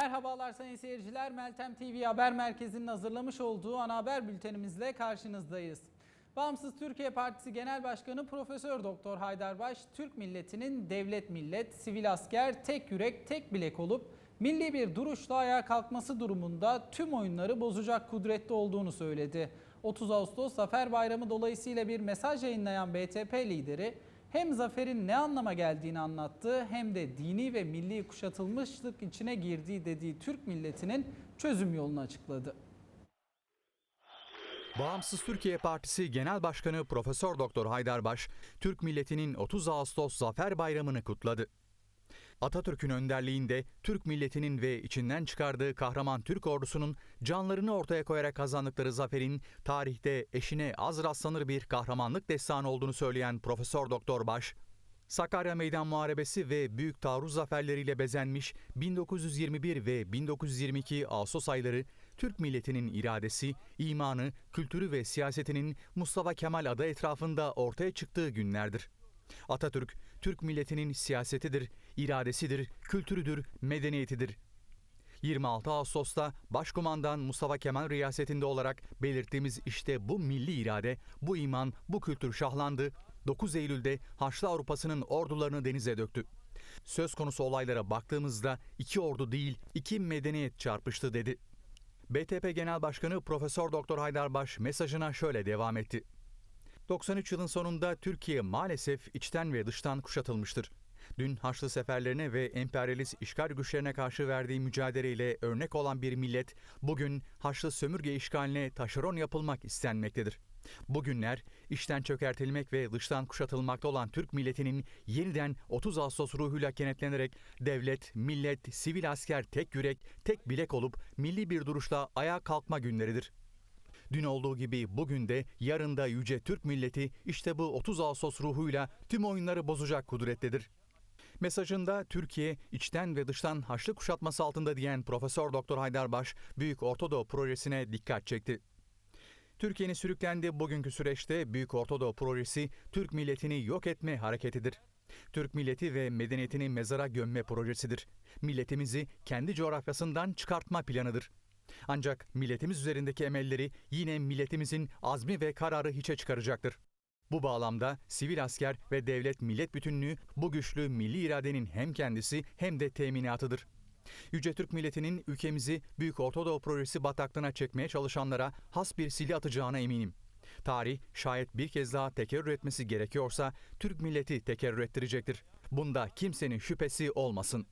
Merhabalar sayın seyirciler. Meltem TV Haber Merkezi'nin hazırlamış olduğu ana haber bültenimizle karşınızdayız. Bağımsız Türkiye Partisi Genel Başkanı Profesör Doktor Haydarbaş, Türk milletinin devlet millet, sivil asker, tek yürek, tek bilek olup milli bir duruşla ayağa kalkması durumunda tüm oyunları bozacak kudretli olduğunu söyledi. 30 Ağustos Zafer Bayramı dolayısıyla bir mesaj yayınlayan BTP lideri hem zaferin ne anlama geldiğini anlattı hem de dini ve milli kuşatılmışlık içine girdiği dediği Türk milletinin çözüm yolunu açıkladı. Bağımsız Türkiye Partisi Genel Başkanı Profesör Doktor Haydarbaş, Türk milletinin 30 Ağustos Zafer Bayramı'nı kutladı. Atatürk'ün önderliğinde Türk milletinin ve içinden çıkardığı kahraman Türk ordusunun canlarını ortaya koyarak kazandıkları zaferin tarihte eşine az rastlanır bir kahramanlık destanı olduğunu söyleyen Profesör Doktor Baş, Sakarya Meydan Muharebesi ve Büyük Taarruz zaferleriyle bezenmiş 1921 ve 1922 Ağustos ayları Türk milletinin iradesi, imanı, kültürü ve siyasetinin Mustafa Kemal adı etrafında ortaya çıktığı günlerdir. Atatürk, Türk milletinin siyasetidir, iradesidir, kültürüdür, medeniyetidir. 26 Ağustos'ta Başkumandan Mustafa Kemal riyasetinde olarak belirttiğimiz işte bu milli irade, bu iman, bu kültür şahlandı. 9 Eylül'de Haçlı Avrupa'sının ordularını denize döktü. Söz konusu olaylara baktığımızda iki ordu değil, iki medeniyet çarpıştı dedi. BTP Genel Başkanı Profesör Doktor Haydarbaş mesajına şöyle devam etti. 93 yılın sonunda Türkiye maalesef içten ve dıştan kuşatılmıştır. Dün Haçlı seferlerine ve emperyalist işgal güçlerine karşı verdiği mücadeleyle örnek olan bir millet bugün Haçlı sömürge işgaline taşeron yapılmak istenmektedir. Bugünler içten çökertilmek ve dıştan kuşatılmakta olan Türk milletinin yeniden 30 Ağustos ruhuyla kenetlenerek devlet, millet, sivil asker tek yürek, tek bilek olup milli bir duruşla ayağa kalkma günleridir. Dün olduğu gibi bugün de yarın da yüce Türk milleti işte bu 30 Ağustos ruhuyla tüm oyunları bozacak kudrettedir. Mesajında Türkiye içten ve dıştan haçlı kuşatması altında diyen Profesör Doktor Haydarbaş Büyük Ortadoğu projesine dikkat çekti. Türkiye'nin sürüklendiği bugünkü süreçte Büyük Ortadoğu projesi Türk milletini yok etme hareketidir. Türk milleti ve medeniyetini mezara gömme projesidir. Milletimizi kendi coğrafyasından çıkartma planıdır. Ancak milletimiz üzerindeki emelleri yine milletimizin azmi ve kararı hiçe çıkaracaktır. Bu bağlamda sivil asker ve devlet millet bütünlüğü bu güçlü milli iradenin hem kendisi hem de teminatıdır. Yüce Türk milletinin ülkemizi Büyük Ortadoğu Projesi bataklığına çekmeye çalışanlara has bir sili atacağına eminim. Tarih şayet bir kez daha tekerrür etmesi gerekiyorsa Türk milleti tekerrür ettirecektir. Bunda kimsenin şüphesi olmasın.